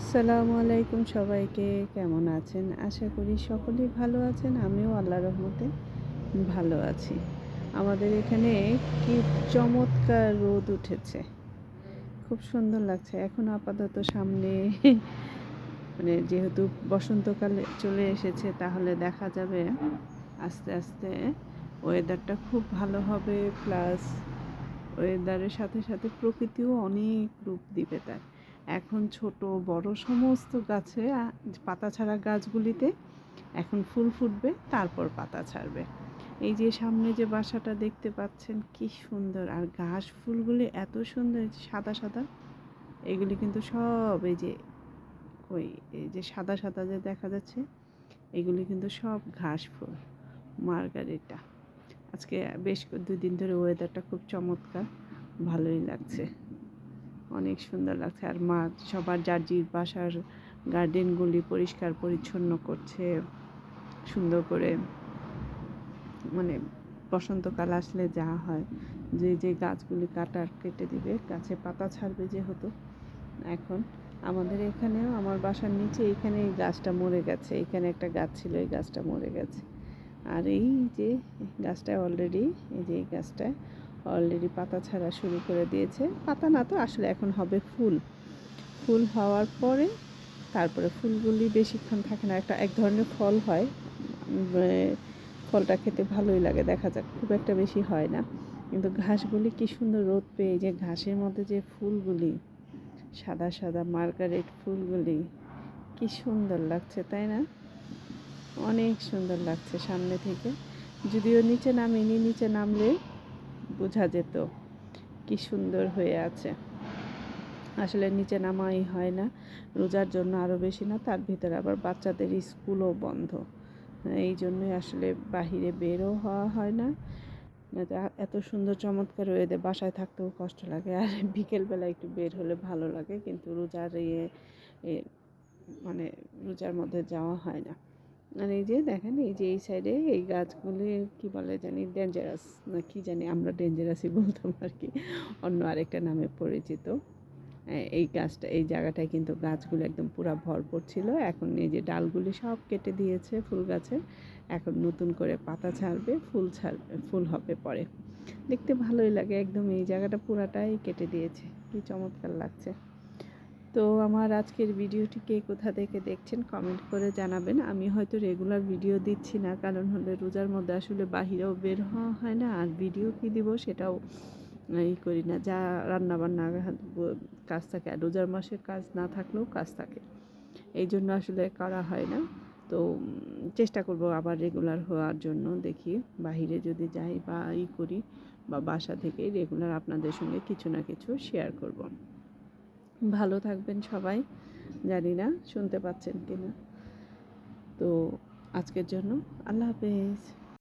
আসসালামু আলাইকুম সবাইকে, কেমন আছেন? আশা করি সকলেই ভালো আছেন, আমিও আল্লাহ রহমতে ভালো আছি। আমাদের এখানে কি চমৎকার রোদ উঠেছে। খুব সুন্দর লাগছে। এখন আপাতত সামনে মানে যেহেতু বসন্তকালে চলে এসেছে, তাহলে দেখা যাবে আস্তে আস্তে ওয়েদারটা খুব ভালো হবে প্লাস ওয়েদারের সাথে সাথে প্রকৃতিও অনেক রূপ দিবে তার। এখন ছোট, বড় সমস্ত গাছে পাতা ছাড়া গাছগুলিতে এখন ফুল ফুটবে, তারপর পাতা ছাড়বে। এই যে সামনে যে বাসাটা দেখতে পাচ্ছেন, কি সুন্দর! আর ঘাস ফুলগুলি এত সুন্দর সাদা সাদা, এগুলি কিন্তু সব এই যে, ওই, এই যে সাদা সাদা যে দেখা যাচ্ছে, এগুলি কিন্তু সব ঘাস ফুল, মার্গারিটা। আজকে বেশ দুই দিন ধরে ওয়েদারটা খুব চমৎকার, ভালোই লাগছে। অনেক সুন্দর লাগছে। আর মা সবার যার জির বাসার গার্ডেনগুলি পরিষ্কার পরিচ্ছন্ন করছে, সুন্দর করে মানে বসন্তকাল আসলে যা হয়, যে যে গাছগুলি কাটার কেটে দিবে, গাছে পাতা ছাড়বে যেহেতু এখন। আমাদের এখানেও, আমার বাসার নিচে এখানে এই গাছটা মরে গেছে, এখানে একটা গাছ ছিল, এই গাছটা মরে গেছে। আর এই যে গাছটা অলরেডি এই যে, এই গাছটায় অলরেডি পাতা ছাড়া শুরু করে দিয়েছে। পাতা না তো আসলে এখন হবে ফুল। ফুল হওয়ার পরে তারপরে ফুলগুলি বেশিক্ষণ থাকে না। একটা, এক ধরনের ফল হয়। ফলটা খেতে ভালোই লাগে, দেখা যাক, খুব একটা বেশি হয় না। কিন্তু ঘাসগুলি কি সুন্দর রোদ পেয়ে যে ঘাসের মধ্যে যে ফুলগুলি, সাদা সাদা মার্গারেট ফুলগুলি, কি সুন্দর লাগছে, তাই না? অনেক সুন্দর লাগছে সামনে থেকে। যদিও নিচে নামিনি, নিচে নামলে বোঝা যেত কি সুন্দর হয়ে আছে। আসলে নিচে নামাই হয় না, রোজার জন্য আরও বেশি না, তার ভিতরে আবার বাচ্চাদের স্কুলও বন্ধ। এই জন্যই আসলে বাহিরে বেরও হওয়া হয় না। এত সুন্দর চমৎকার ওয়েদে বাসায় থাকতেও কষ্ট লাগে। আর বিকেলবেলা একটু বের হলে ভালো লাগে, কিন্তু রোজার ইয়ে মানে রোজার মধ্যে যাওয়া হয় না। আর এই যে দেখেন, এই যে এই সাইডে এই গাছগুলি কি বলে জানি ডেঞ্জারাস না কি জানি আমরা ডেঞ্জারাসই বলতাম আর কি, অন্য আরেকটা নামে পরিচিত। এই গাছটা, এই জায়গাটায় কিন্তু গাছগুলো একদম পুরো ভরপুর ছিল। এখন এই যে ডালগুলি সব কেটে দিয়েছে ফুল গাছে এখন নতুন করে পাতা ছাড়বে, ফুল ছাড়বে, ফুল হবে পরে। দেখতে ভালোই লাগে, একদম এই জায়গাটা পুরাটাই কেটে দিয়েছে। কি চমৎকার লাগছে। তো আমার আজকের ভিডিওটি কে কোথা থেকে দেখছেন কমেন্ট করে জানাবেন। আমি হয়তো রেগুলার ভিডিও দিচ্ছি না, কারণ হলে রোজার মধ্যে আসলে বাহিরেও বের হওয়া হয় না, আর ভিডিও কি দিব সেটাও ই করি না, যা রান্নাবান্না কাজ থাকে, আর রোজার মাসে কাজ না থাকলেও কাজ থাকে। এই জন্য আসলে করা হয় না। তো চেষ্টা করব আবার রেগুলার হওয়ার জন্য দেখি, বাহিরে যদি যাই বা ই করি বা বাসা থেকে রেগুলার আপনাদের সঙ্গে কিছু না কিছু শেয়ার করব। ভালো থাকবেন সবাই জানি না শুনতে পাচ্ছেন কি না তো আজকের জন্য আল্লাহ হাফেজ।